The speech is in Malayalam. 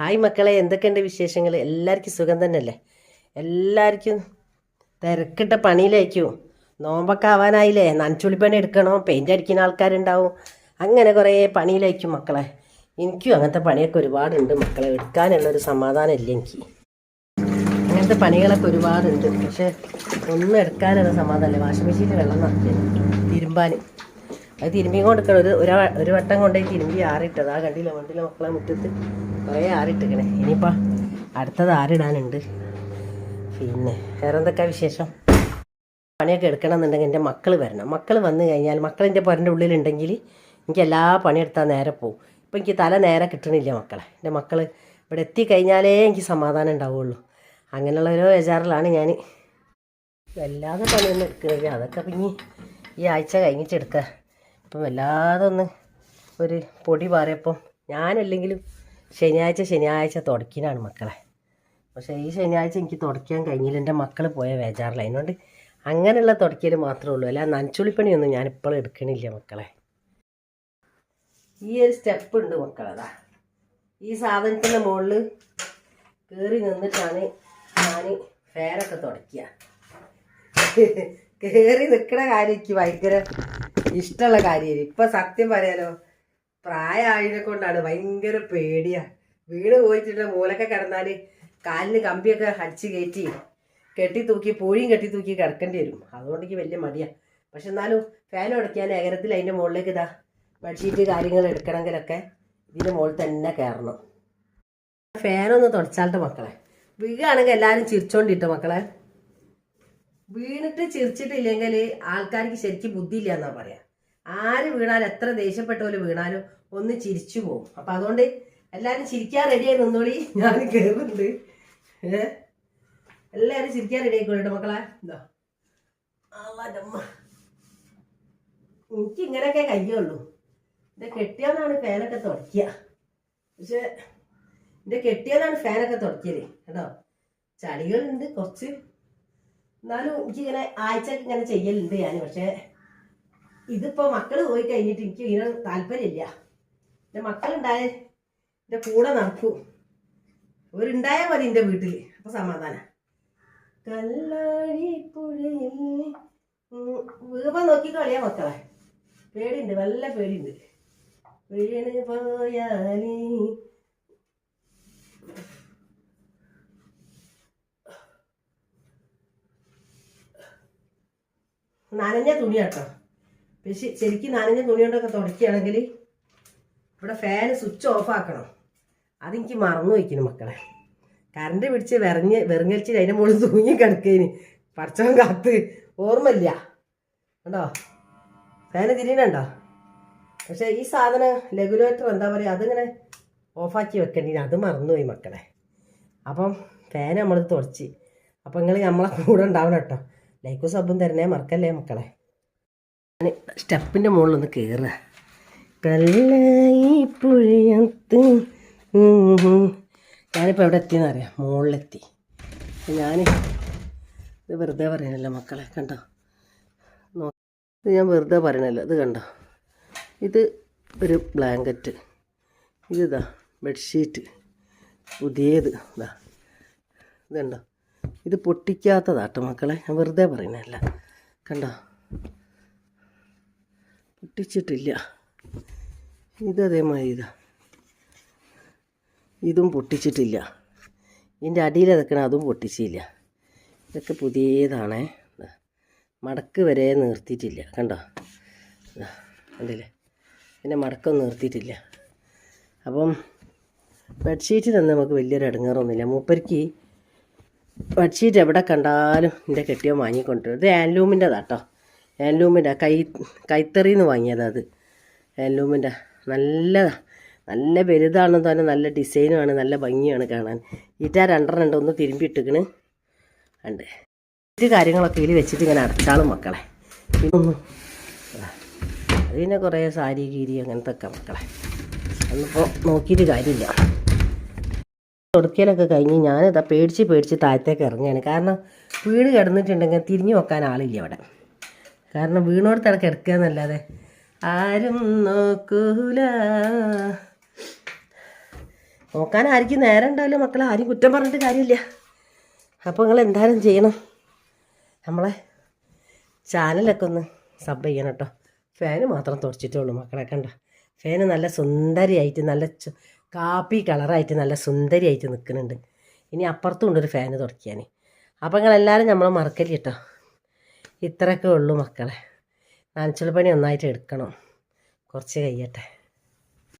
ഹായ് മക്കളെ എന്തൊക്കെയുണ്ട് വിശേഷങ്ങൾ എല്ലാവർക്കും സുഖം തന്നെയല്ലേ? എല്ലാവർക്കും തിരക്കിട്ട പണിയിലേക്കും നോമ്പൊക്കെ ആവാനായില്ലേ? നനച്ചുളിപ്പണി എടുക്കണം? പെയിന്റ് അടിക്കുന്ന ആൾക്കാരുണ്ടാവും. അങ്ങനെ കുറേ പണിയിലേക്കും മക്കളെ. എനിക്കും അങ്ങനത്തെ പണിയൊക്കെ ഒരുപാടുണ്ട് മക്കളെ. എടുക്കാനുള്ളൊരു സമാധാനം ഇല്ല എനിക്ക്. അങ്ങനത്തെ പണികളൊക്കെ ഒരുപാടുണ്ട്. പക്ഷേ ഒന്നും എടുക്കാനുള്ള സമാധാനമല്ലേ. വാഷിംഗ് മെഷീനിൽ വെള്ളം നിറയ്ക്കുന്നു തിരുമ്പാൻ. അത് തിരുമ്പി കൊടുക്കണം ഒരു ഒരു ഒരു വട്ടം കൊണ്ടുപോയി തിരുമ്പി ആറിട്ടത് ആ കണ്ടില്ല? വണ്ടിയിലെ മക്കളെ മുറ്റത്ത്. കുറേ ആറിട്ടിക്കണേ ഇനിയിപ്പോൾ അടുത്തത് ആറിടാനുണ്ട്. പിന്നെ വേറെ എന്തൊക്കെ വിശേഷം? പണിയൊക്കെ എടുക്കണം എന്നുണ്ടെങ്കിൽ എന്റെ മക്കൾ വരണം. മക്കൾ വന്നു കഴിഞ്ഞാൽ മക്കൾ എന്റെ പുരന്റെ ഉള്ളിലുണ്ടെങ്കിൽ എനിക്ക് എല്ലാ പണിയെടുത്താൽ നേരെ പോകും ഇപ്പം എനിക്ക് തല നേരെ കിട്ടണില്ല മക്കളെ. എന്റെ മക്കൾ ഇവിടെ എത്തിക്കഴിഞ്ഞാലേ എനിക്ക് സമാധാനം ഉണ്ടാവുള്ളൂ. അങ്ങനെയുള്ള ഓരോ വിചാറിലാണ് ഞാൻ വല്ലാതെ പണിയൊന്നും എടുക്കുന്നില്ല അതൊക്കെ പിന്നെ ഈ ആഴ്ച കഴിഞ്ഞിട്ട് ഇപ്പം വല്ലാതെ ഒന്ന് ഒരു പൊടി പാറിയപ്പം ഞാനല്ലെങ്കിലും ശനിയാഴ്ച ശനിയാഴ്ച തുടക്കിനാണ് മക്കളെ. പക്ഷേ ഈ ശനിയാഴ്ച എനിക്ക് തുടയ്ക്കാൻ കഴിഞ്ഞില്ല. എന്റെ മക്കൾ പോയ വേജാറില്ല അതിനോണ്ട് അങ്ങനെയുള്ള തുടയ്ക്കൽ മാത്രമേ ഉള്ളൂ. അല്ല നനച്ചുളിപ്പണിയൊന്നും ഞാൻ ഇപ്പോഴും എടുക്കണില്ല മക്കളെ. ഈ ഒരു സ്റ്റെപ്പ് ഉണ്ട് മക്കളതാ ഈ സാധനത്തിന്റെ മുകളിൽ കയറി നിന്നിട്ടാണ് ഞാൻ ഫാനൊക്കെ തുടയ്ക്കുക കയറി നിൽക്കണ കാര്യം എനിക്ക് ഭയങ്കര ഇഷ്ടമുള്ള കാര്യമാണ് ഇപ്പൊ സത്യം പറയാലോ പ്രായമായതിനെ കൊണ്ടാണ് ഭയങ്കര പേടിയാ. വീട് പോയിട്ടുള്ള മൂലൊക്കെ കിടന്നാൽ കാലിന് കമ്പിയൊക്കെ അടിച്ച് കയറ്റി കെട്ടി തൂക്കി പൂഴിയും കെട്ടി തൂക്കി കിടക്കേണ്ടി വരും. അതുകൊണ്ട് എനിക്ക് വലിയ മടിയാ. പക്ഷെ എന്നാലും ഫാൻ ഉടയ്ക്കാൻ ഏകരത്തിൽ അതിന്റെ മുകളിലേക്ക് ഇതാ ബെഡ്ഷീറ്റ് കാര്യങ്ങൾ എടുക്കണമെങ്കിലൊക്കെ ഇതിന്റെ മുകളിൽ തന്നെ കയറണം. ഫാനൊന്ന് തുടച്ചാലത്തെ മക്കളെ. വീഴാണെങ്കിൽ എല്ലാവരും ചിരിച്ചോണ്ടിട്ടോ മക്കളെ? വീണിട്ട് ചിരിച്ചിട്ടില്ലെങ്കിൽ ആൾക്കാർക്ക് ശരിക്കും ബുദ്ധിയില്ല എന്നാ പറയാ. ആര് വീണാലും എത്ര ദേഷ്യപ്പെട്ടവര് വീണാലും ഒന്ന് ചിരിച്ചു പോകും. അപ്പൊ അതുകൊണ്ട് എല്ലാരും ചിരിക്കാൻ റെഡിയായി നിന്നോളി. ഞാൻ കേറുന്നുണ്ട്. ഏഹ് എല്ലാരും ചിരിക്കാൻ റെഡി ആയിക്കോട്ടെ മക്കളെ. എന്താ എനിക്ക് ഇങ്ങനെയൊക്കെ കഴിയുള്ളൂ. എന്റെ കെട്ടിയാന്നാണ് ഫാനൊക്കെ തുടക്കിയ പക്ഷെ എന്റെ കെട്ടിയാന്നാണ് ഫാനൊക്കെ തുടക്കിയത് കേട്ടോ? ചളികളുണ്ട് കുറച്ച്. എന്നാലും എനിക്കിങ്ങനെ ആഴ്ചക്ക് ഇങ്ങനെ ചെയ്യലുണ്ട് ഞാൻ പക്ഷേ ഇതിപ്പോ മക്കൾ പോയി കഴിഞ്ഞിട്ട് എനിക്ക് ഇതിന് താല്പര്യമില്ല. എന്റെ മക്കളുണ്ടായ എന്റെ കൂടെ നടക്കൂ. ഇവരുണ്ടായാൽ മതി എന്റെ വീട്ടിൽ അപ്പൊ സമാധാനം. കല്ലാഴിപ്പുഴയിൽ പുഴയിൽ വീപ നോക്കി കളിയാ മക്കളെ. പേടിയുണ്ട് നല്ല പേടിയുണ്ട്. വീണ് പോയാലേ നനഞ്ഞ തുണി കേട്ടോ. പക്ഷെ ശരിക്കും നനഞ്ഞ തുണി കൊണ്ടൊക്കെ തുടക്കുകയാണെങ്കിൽ ഇവിടെ ഫാൻ സ്വിച്ച് ഓഫ് ആക്കണം. അതെനിക്ക് മറന്നു വയ്ക്കുന്നു മക്കളെ. കറണ്ട് പിടിച്ച് വിറഞ്ഞ് വെറുങ്ങലിച്ച് അതിന്റെ മുകളിൽ തൂങ്ങി കിടക്കേന്. പടച്ചവൻ കാത്ത്. ഓർമ്മയില്ല. കണ്ടോ? ഫാന് തിരിയണുണ്ടോ പക്ഷേ ഈ സാധനം റെഗുലേറ്റർ എന്താ പറയുക അതിങ്ങനെ ഓഫാക്കി വെക്കേണ്ടി അത് മറന്നുപോയി മക്കളെ. അപ്പം ഫാൻ നമ്മൾ തുടച്ച്. അപ്പം നിങ്ങൾ നമ്മളെ കൂടെ ഉണ്ടാവണം കേട്ടോ. ലൈക്കും സബും തരണേ മറക്കല്ലേ മക്കളെ? ഞാൻ സ്റ്റെപ്പിന്റെ മുകളിലൊന്ന് കയറുക കല്ലായി പുഴയത്ത് ഞാനിപ്പോൾ എവിടെ എത്തിയെന്ന് അറിയാം? മുകളിലെത്തി ഞാൻ ഇത് വെറുതെ പറയണല്ലോ മക്കളെ കണ്ടോ? ഇത് ഞാൻ വെറുതെ പറയണല്ലോ ഇത് കണ്ടോ? ഇത് ഒരു ബ്ലാങ്കറ്റ്. ഇതാ ബെഡ്ഷീറ്റ്. പുതിയത് ഇതാ. ഇതുണ്ടോ ഇത് പൊട്ടിക്കാത്തതാട്ടോ മക്കളെ. ഞാൻ വെറുതെ പറയുന്നതല്ല. കണ്ടോ? പൊട്ടിച്ചിട്ടില്ല. ഇത് ഇതാ. ഇതും പൊട്ടിച്ചിട്ടില്ല. ഇതിന്റെ അടിയിൽ അതൊക്കെ അതും പൊട്ടിച്ചില്ല. ഇതൊക്കെ പുതിയതാണേ. മടക്ക് വരെ നിർത്തിയിട്ടില്ല. കണ്ടോ? കണ്ടില്ലേ? പിന്നെ മടക്കം നിർത്തിയിട്ടില്ല. അപ്പം ബെഡ്ഷീറ്റ് തന്നെ നമുക്ക് വലിയൊരു ഇടങ്ങാറൊന്നുമില്ല മൂപ്പർക്ക് ബെഡ്ഷീറ്റ് എവിടെ കണ്ടാലും എന്റെ കെട്ടിയോ വാങ്ങിക്കൊണ്ട് ഇത് ഹാൻഡ്ലൂമിന്റെതാട്ടോ ആൻലൂമിന്റെ കൈ കൈത്തറിന്ന് വാങ്ങിയതാ അത്. ആൻലൂമിന്റെ നല്ല നല്ല വലുതാണെന്ന് തന്നെ നല്ല ഡിസൈനുമാണ് നല്ല ഭംഗിയാണ് കാണാൻ. ഈറ്റാ രണ്ടെണ്ണം ഉണ്ട് ഒന്ന് തിരുമ്പി ഇട്ടിക്കണ് ഉണ്ട് ഇത് കാര്യങ്ങളൊക്കെ ഇതിൽ വെച്ചിട്ട് ഇങ്ങനെ അടച്ചാളും മക്കളെ. ഇതൊന്നും അത് പിന്നെ കുറേ സാരി കീരി അങ്ങനത്തെ ഒക്കെ മക്കളെ അന്നിപ്പോൾ നോക്കിയിട്ട് കാര്യമില്ല. കൊടുക്കലൊക്കെ കഴിഞ്ഞ് ഞാനിതാ പേടിച്ച് പേടിച്ച് താഴത്തേക്ക് ഇറങ്ങുകയാണ്. കാരണം വീട് കിടന്നിട്ടുണ്ടെങ്കിൽ തിരിഞ്ഞു നോക്കാൻ ആളില്ല അവിടെ. കാരണം വീണോടത്തവിടെ കിടക്കുക എന്നല്ലാതെ ആരും നോക്കൂല. നോക്കാൻ ആർക്കും നേരം ഉണ്ടാവില്ല. മക്കളെ ആരും കുറ്റം പറഞ്ഞിട്ട് കാര്യമില്ല. അപ്പോൾ നിങ്ങൾ എന്തായാലും ചെയ്യണം. നമ്മളെ ചാനലൊക്കെ ഒന്ന് സബ് ചെയ്യണം കേട്ടോ. ഫാന് മാത്രം തുടച്ചിട്ടേ ഉള്ളൂ മക്കളെ കണ്ട? ഫാന് നല്ല സുന്ദരിയായിട്ട് നല്ല കാപ്പി കളറായിട്ട് നല്ല സുന്ദരിയായിട്ട് നിൽക്കുന്നുണ്ട്. ഇനി അപ്പുറത്തും ഉണ്ട് ഒരു ഫാന് തുടയ്ക്കാൻ അപ്പോൾ നിങ്ങളെല്ലാവരും നമ്മൾ മറക്കൽ കേട്ടോ ഇത്രയൊക്കെ ഉള്ളൂ മക്കളെ. നനച്ചുള്ള പണി നന്നായിട്ട് എടുക്കണം. കുറച്ച് കഴിയട്ടെ.